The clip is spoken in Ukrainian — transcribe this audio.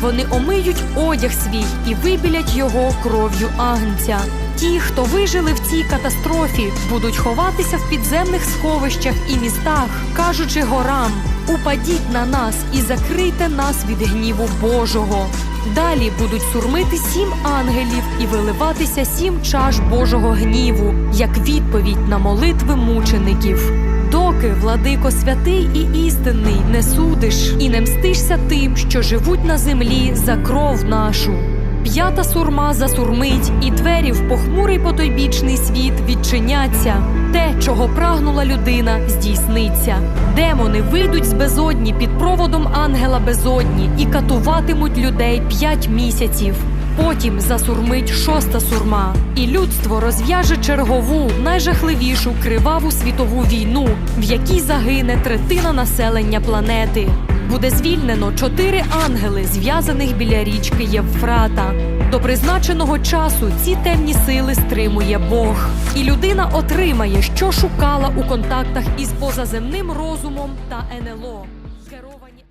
Вони омиють одяг свій і вибілять його кров'ю агнця. Ті, хто вижили в цій катастрофі, будуть ховатися в підземних сховищах і містах, кажучи горам: упадіть на нас і закрийте нас від гніву Божого. Далі будуть сурмити сім ангелів і виливатися сім чаш Божого гніву, як відповідь на молитви мучеників. Доки, владико святий і істинний, не судиш і не мстишся тим, що живуть на землі за кров нашу. П'ята сурма засурмить, і двері в похмурий потойбічний світ відчиняться. Те, чого прагнула людина, здійсниться. Демони вийдуть з безодні під проводом ангела безодні і катуватимуть людей п'ять місяців. Потім засурмить шоста сурма, і людство розв'яже чергову, найжахливішу криваву світову війну, в якій загине третина населення планети. Буде звільнено чотири ангели, зв'язаних біля річки Євфрата. До призначеного часу ці темні сили стримує Бог, і людина отримає, що шукала у контактах із позаземним розумом та НЛО. Керовані